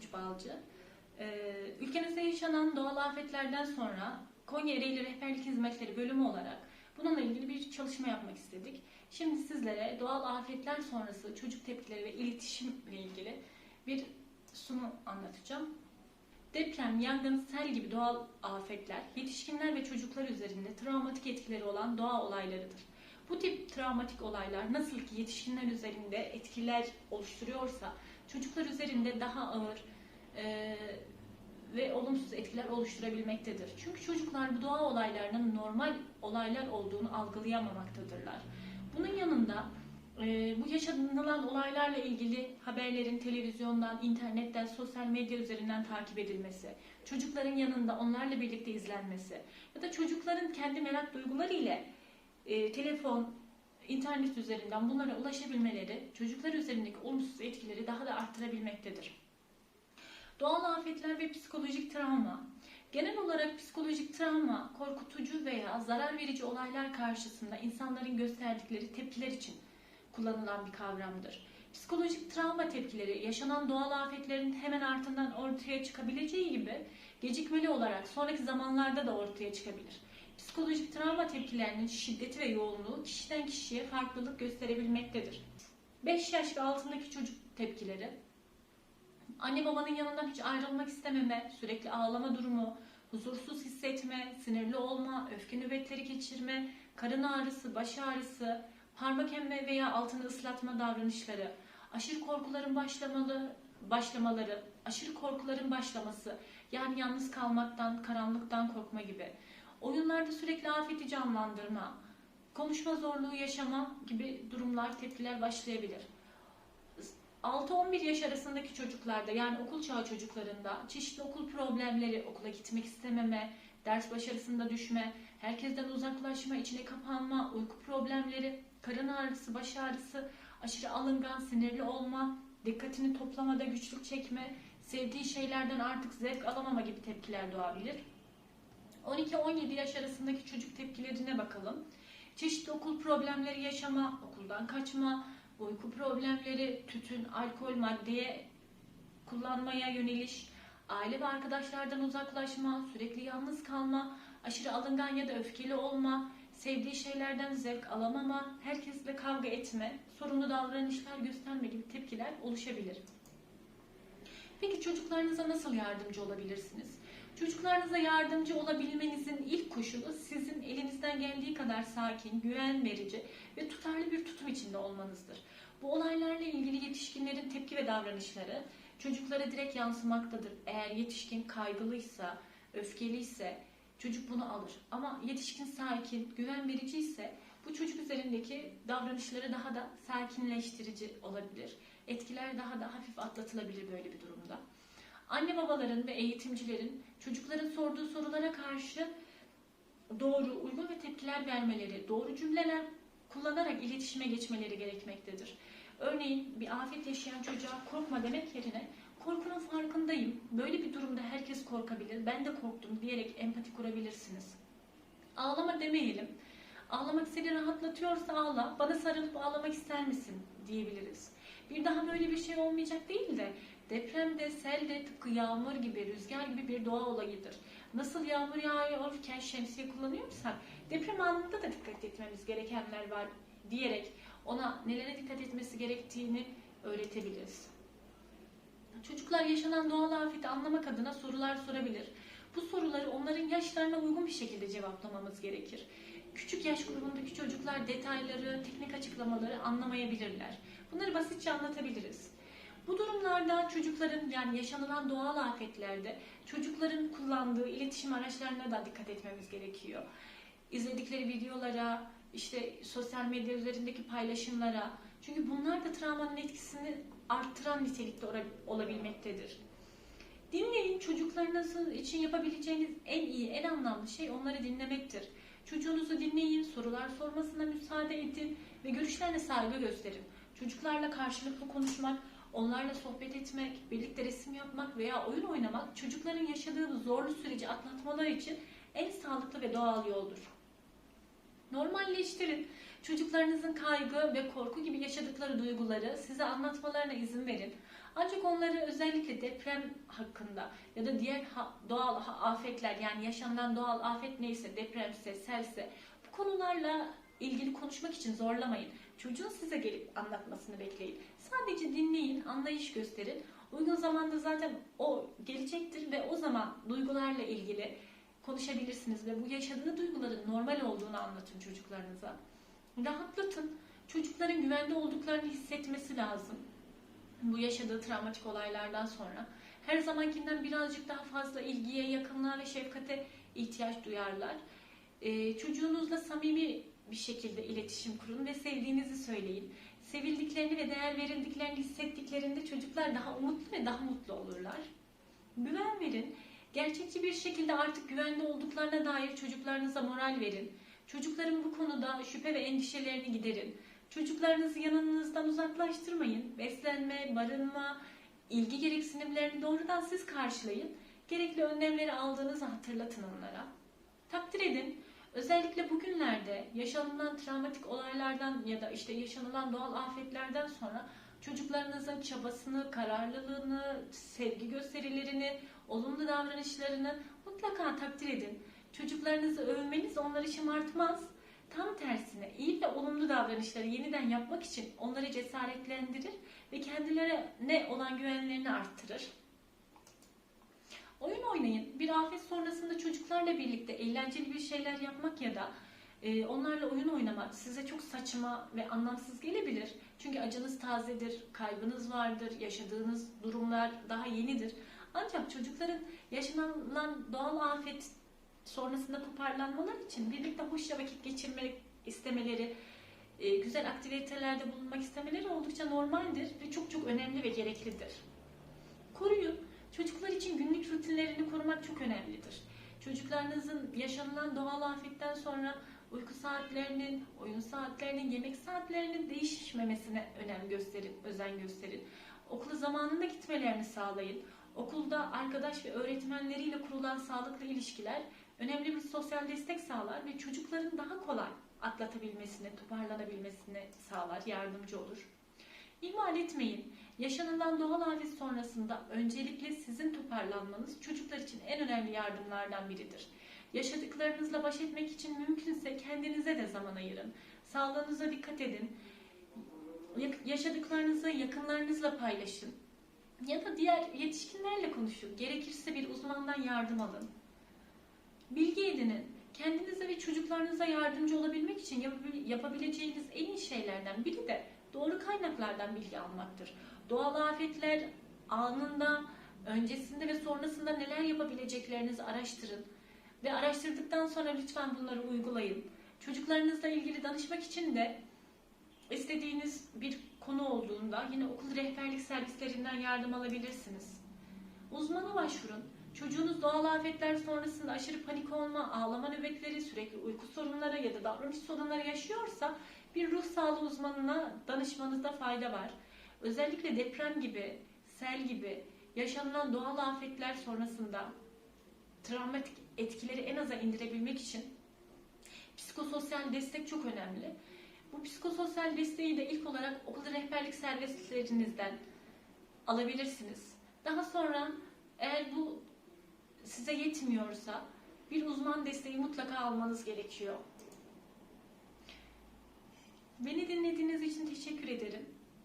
Tunç Balcı. Ee, yaşanan doğal afetlerden sonra Konya Ereğli Rehberlik Hizmetleri bölümü olarak bununla ilgili bir çalışma yapmak istedik. Şimdi sizlere doğal afetler sonrası çocuk tepkileri ve iletişimle ilgili bir sunum anlatacağım. Deprem, yangın, sel gibi doğal afetler yetişkinler ve çocuklar üzerinde travmatik etkileri olan doğa olaylarıdır. Bu tip travmatik olaylar nasıl ki yetişkinler üzerinde etkiler oluşturuyorsa çocuklar üzerinde daha ağır e, ve olumsuz etkiler oluşturabilmektedir. Çünkü çocuklar bu doğa olaylarının normal olaylar olduğunu algılayamamaktadırlar. Bunun yanında e, bu yaşanılan olaylarla ilgili haberlerin televizyondan, internetten, sosyal medya üzerinden takip edilmesi, çocukların yanında onlarla birlikte izlenmesi ya da çocukların kendi merak duyguları ile e, telefon, internet üzerinden bunlara ulaşabilmeleri çocuklar üzerindeki olumsuz etkileri daha da arttırabilmektedir. Doğal afetler ve psikolojik travma. Genel olarak psikolojik travma, korkutucu veya zarar verici olaylar karşısında insanların gösterdikleri tepkiler için kullanılan bir kavramdır. Psikolojik travma tepkileri yaşanan doğal afetlerin hemen ardından ortaya çıkabileceği gibi gecikmeli olarak sonraki zamanlarda da ortaya çıkabilir. Psikolojik travma tepkilerinin şiddeti ve yoğunluğu kişiden kişiye farklılık gösterebilmektedir. 5 yaş ve altındaki çocuk tepkileri Anne babanın yanından hiç ayrılmak istememe, sürekli ağlama durumu, huzursuz hissetme, sinirli olma, öfke nöbetleri geçirme, karın ağrısı, baş ağrısı, parmak emme veya altını ıslatma davranışları, aşırı korkuların başlamalı, başlamaları, aşırı korkuların başlaması, yani yalnız kalmaktan, karanlıktan korkma gibi. Oyunlarda sürekli afeti canlandırma, konuşma zorluğu yaşama gibi durumlar, tepkiler başlayabilir. 6-11 yaş arasındaki çocuklarda yani okul çağı çocuklarında çeşitli okul problemleri, okula gitmek istememe, ders başarısında düşme, herkesten uzaklaşma, içine kapanma, uyku problemleri, karın ağrısı, baş ağrısı, aşırı alıngan, sinirli olma, dikkatini toplamada güçlük çekme, sevdiği şeylerden artık zevk alamama gibi tepkiler doğabilir. 12-17 yaş arasındaki çocuk tepkilerine bakalım. Çeşitli okul problemleri yaşama, okuldan kaçma, uyku problemleri, tütün, alkol, maddeye kullanmaya yöneliş, aile ve arkadaşlardan uzaklaşma, sürekli yalnız kalma, aşırı alıngan ya da öfkeli olma, sevdiği şeylerden zevk alamama, herkesle kavga etme, sorunlu davranışlar gösterme gibi tepkiler oluşabilir. Peki çocuklarınıza nasıl yardımcı olabilirsiniz? Çocuklarınıza yardımcı olabilmenizin ilk koşulu sizin elinizden geldiği kadar sakin, güven verici ve tutarlı bir tutum içinde olmanızdır. Bu olaylarla ilgili yetişkinlerin tepki ve davranışları çocuklara direkt yansımaktadır. Eğer yetişkin kaygılıysa, öfkeliyse çocuk bunu alır. Ama yetişkin sakin, güven verici ise bu çocuk üzerindeki davranışları daha da sakinleştirici olabilir. Etkiler daha da hafif atlatılabilir böyle bir durumda. Anne babaların ve eğitimcilerin çocukların sorduğu sorulara karşı doğru, uygun ve tepkiler vermeleri, doğru cümleler kullanarak iletişime geçmeleri gerekmektedir. Örneğin bir afet yaşayan çocuğa korkma demek yerine korkunun farkındayım. Böyle bir durumda herkes korkabilir. Ben de korktum diyerek empati kurabilirsiniz. Ağlama demeyelim. Ağlamak seni rahatlatıyorsa ağla. Bana sarılıp ağlamak ister misin diyebiliriz. Bir daha böyle bir şey olmayacak değil de depremde, selde tıpkı yağmur gibi, rüzgar gibi bir doğa olayıdır. Nasıl yağmur yağıyorken şemsiye kullanıyorsak deprem anında da dikkat etmemiz gerekenler var diyerek ona nelere dikkat etmesi gerektiğini öğretebiliriz. Çocuklar yaşanan doğal afeti anlamak adına sorular sorabilir. Bu soruları onların yaşlarına uygun bir şekilde cevaplamamız gerekir. Küçük yaş grubundaki çocuklar detayları, teknik açıklamaları anlamayabilirler. Bunları basitçe anlatabiliriz. Bu durumlarda çocukların yani yaşanılan doğal afetlerde çocukların kullandığı iletişim araçlarına da dikkat etmemiz gerekiyor. İzledikleri videolara, işte sosyal medya üzerindeki paylaşımlara. Çünkü bunlar da travmanın etkisini arttıran nitelikte olabilmektedir. Dinleyin çocuklarınız için yapabileceğiniz en iyi, en anlamlı şey onları dinlemektir. Çocuğunuzu dinleyin, sorular sormasına müsaade edin ve görüşlerine saygı gösterin. Çocuklarla karşılıklı konuşmak, onlarla sohbet etmek, birlikte resim yapmak veya oyun oynamak çocukların yaşadığı bu zorlu süreci atlatmaları için en sağlıklı ve doğal yoldur. Normalleştirin. Çocuklarınızın kaygı ve korku gibi yaşadıkları duyguları size anlatmalarına izin verin. Ancak onları özellikle deprem hakkında ya da diğer doğal afetler yani yaşanılan doğal afet neyse depremse, selse bu konularla ilgili konuşmak için zorlamayın. Çocuğun size gelip anlatmasını bekleyin. Sadece dinleyin, anlayış gösterin. Uygun zamanda zaten o gelecektir ve o zaman duygularla ilgili konuşabilirsiniz ve bu yaşadığı duyguların normal olduğunu anlatın çocuklarınıza. Rahatlatın. Çocukların güvende olduklarını hissetmesi lazım. Bu yaşadığı travmatik olaylardan sonra her zamankinden birazcık daha fazla ilgiye, yakınlığa ve şefkate ihtiyaç duyarlar. Ee, çocuğunuzla samimi bir şekilde iletişim kurun ve sevdiğinizi söyleyin. Sevildiklerini ve değer verildiklerini hissettiklerinde çocuklar daha umutlu ve daha mutlu olurlar. Güven verin. Gerçekçi bir şekilde artık güvende olduklarına dair çocuklarınıza moral verin. Çocukların bu konuda şüphe ve endişelerini giderin. Çocuklarınızı yanınızdan uzaklaştırmayın. Beslenme, barınma, ilgi gereksinimlerini doğrudan siz karşılayın. Gerekli önlemleri aldığınızı hatırlatın onlara. Takdir edin. Özellikle bugünlerde yaşanılan travmatik olaylardan ya da işte yaşanılan doğal afetlerden sonra çocuklarınızın çabasını, kararlılığını, sevgi gösterilerini, olumlu davranışlarını mutlaka takdir edin. Çocuklarınızı övmeniz onları şımartmaz. Tam tersine iyi ve olumlu davranışları yeniden yapmak için onları cesaretlendirir ve kendilerine olan güvenlerini arttırır. Oyun oynayın. Bir afet sonrasında çocuklarla birlikte eğlenceli bir şeyler yapmak ya da e, onlarla oyun oynamak size çok saçma ve anlamsız gelebilir. Çünkü acınız tazedir, kaybınız vardır, yaşadığınız durumlar daha yenidir. Ancak çocukların yaşanılan doğal afet sonrasında toparlanmalar için birlikte hoşça vakit geçirmek istemeleri, e, güzel aktivitelerde bulunmak istemeleri oldukça normaldir ve çok çok önemli ve gereklidir. Koruyun. Çocuklar için günlük rutinlerini korumak çok önemlidir. Çocuklarınızın yaşanılan doğal afetten sonra uyku saatlerinin, oyun saatlerinin, yemek saatlerinin değişmemesine önem gösterin, özen gösterin. Okula zamanında gitmelerini sağlayın. Okulda arkadaş ve öğretmenleriyle kurulan sağlıklı ilişkiler önemli bir sosyal destek sağlar ve çocukların daha kolay atlatabilmesini, toparlanabilmesini sağlar, yardımcı olur. İhmal etmeyin. Yaşanılan doğal afet sonrasında öncelikle sizin toparlanmanız çocuklar için en önemli yardımlardan biridir. Yaşadıklarınızla baş etmek için mümkünse kendinize de zaman ayırın. Sağlığınıza dikkat edin. Yaşadıklarınızı yakınlarınızla paylaşın. Ya da diğer yetişkinlerle konuşun. Gerekirse bir uzmandan yardım alın. Bilgi edinin. Kendinize ve çocuklarınıza yardımcı olabilmek için yapabil- yapabileceğiniz en iyi şeylerden biri de doğru kaynaklardan bilgi almaktır. Doğal afetler anında, öncesinde ve sonrasında neler yapabileceklerinizi araştırın. Ve araştırdıktan sonra lütfen bunları uygulayın. Çocuklarınızla ilgili danışmak için de istediğiniz bir konu olduğunda yine okul rehberlik servislerinden yardım alabilirsiniz. Uzmana başvurun. Çocuğunuz doğal afetler sonrasında aşırı panik olma, ağlama nöbetleri, sürekli uyku sorunları ya da davranış sorunları yaşıyorsa bir ruh sağlığı uzmanına danışmanızda fayda var. Özellikle deprem gibi, sel gibi yaşanılan doğal afetler sonrasında travmatik etkileri en aza indirebilmek için psikososyal destek çok önemli. Bu psikososyal desteği de ilk olarak okul rehberlik servislerinizden alabilirsiniz. Daha sonra eğer bu size yetmiyorsa bir uzman desteği mutlaka almanız gerekiyor. Beni dinlediğiniz için teşekkür ederim.